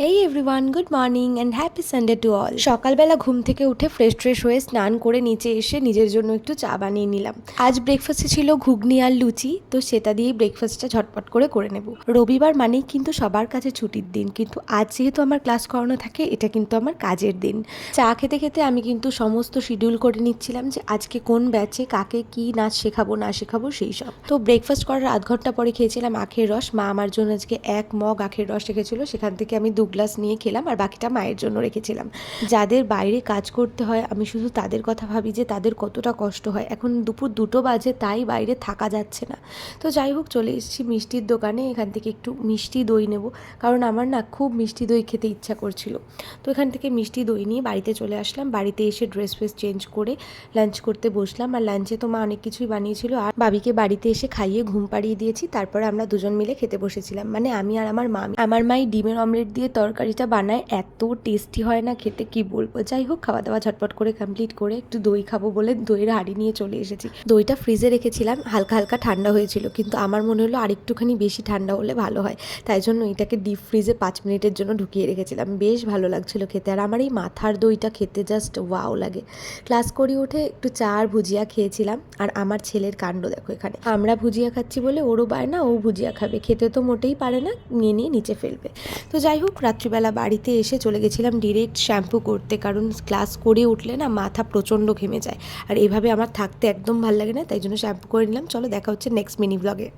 Hey everyone good morning and happy Sunday to all সকালবেলা ঘুম থেকে উঠে ফ্রেশ ট্রেশ হয়ে স্নান করে নিচে এসে নিজের জন্য একটু চা বানিয়ে নিলাম। আজ ব্রেকফাস্টে ছিল ঘুগনি আর লুচি, তো সেটা দিয়েই ব্রেকফাস্টটা ঝটপট করে করে নেব। রবিবার মানেই কিন্তু সবার কাছে ছুটির দিন, কিন্তু আজ যেহেতু আমার ক্লাস করানো থাকে, এটা কিন্তু আমার কাজের দিন। চা খেতে খেতে আমি কিন্তু সমস্ত শিডিউল করে নিচ্ছিলাম যে আজকে কোন ব্যাচে কাকে কি নাচ শেখাবো, না শেখাবো সেই সব। তো ব্রেকফাস্ট করার আধ ঘণ্টা পরে খেয়েছিলাম আখের রস। মা আমার জন্য আজকে এক মগ আখের রস রেখেছিল, সেখান থেকে আমি দু গ্লাস নিয়ে খেলাম আর বাকিটা মায়ের জন্য রেখেছিলাম। যাদের বাইরে কাজ করতে হয়, আমি শুধু তাদের কথা ভাবি যে তাদের কতটা কষ্ট হয়। এখন দুপুর দুটো বাজে, তাই বাইরে থাকা যাচ্ছে না। তো যাই হোক, চলে এসেছি মিষ্টির দোকানে। এখান থেকে একটু মিষ্টি দই নেব, কারণ আমার না খুব মিষ্টি দই খেতে ইচ্ছা করছিল। তো এখান থেকে মিষ্টি দই নিয়ে বাড়িতে চলে আসলাম। বাড়িতে এসে ড্রেস ফ্রেস চেঞ্জ করে লাঞ্চ করতে বসলাম। আর লাঞ্চে তো মা অনেক কিছুই বানিয়েছিল। আর বাবিকে বাড়িতে এসে খাইয়ে ঘুম পাড়িয়ে দিয়েছি। তারপরে আমরা দুজন মিলে খেতে বসেছিলাম। মানে আমি আর আমার মা, আমার মাই ডিমের অমলেট দিয়ে তরকারিটা বানায়, এত টেস্টি হয় না খেতে, কি বলব? যাই হোক খাওয়া দাওয়া ঝটপট করে কমপ্লিট করে একটু দই খাব বলে দইয়ের হাঁড়ি নিয়ে চলে এসেছি। দইটা ফ্রিজে রেখেছিলাম, হালকা হালকা ঠান্ডা হয়েছিল, কিন্তু আমার মনে হলো আরেকটুখানি বেশি ঠান্ডা হলে ভালো হয়। তাই জন্য এটাকে ডিপ ফ্রিজে পাঁচ মিনিটের জন্য ঢুকিয়ে রেখেছিলাম। বেশ ভালো লাগছিল খেতে। আর আমার এই মাথার দইটা খেতে জাস্ট ওয়াও লাগে। ক্লাস করে উঠে একটু চা আর ভুজিয়া খেয়েছিলাম, আর আমার ছেলের কাণ্ড দেখো এখানে। আমরা ভুজিয়া খাচ্ছি বলে ওরও বায় না, ও ভুজিয়া খাবে। খেতে তো মোটেই পারে না, নিয়ে নিয়ে নিচে ফেলবে। তো যাই হোক রাত্রিবেলা বাড়িতে এসে চলে গেছিলাম ডিরেক্ট শ্যাম্পু করতে। কারণ ক্লাস করে উঠলে না মাথা প্রচণ্ড ঘেমে যায়। আর এভাবে আমার থাকতে একদম ভালো লাগে না, তাই জন্য শ্যাম্পু করে নিলাম। চলো দেখা হচ্ছে নেক্সট মিনি ব্লগে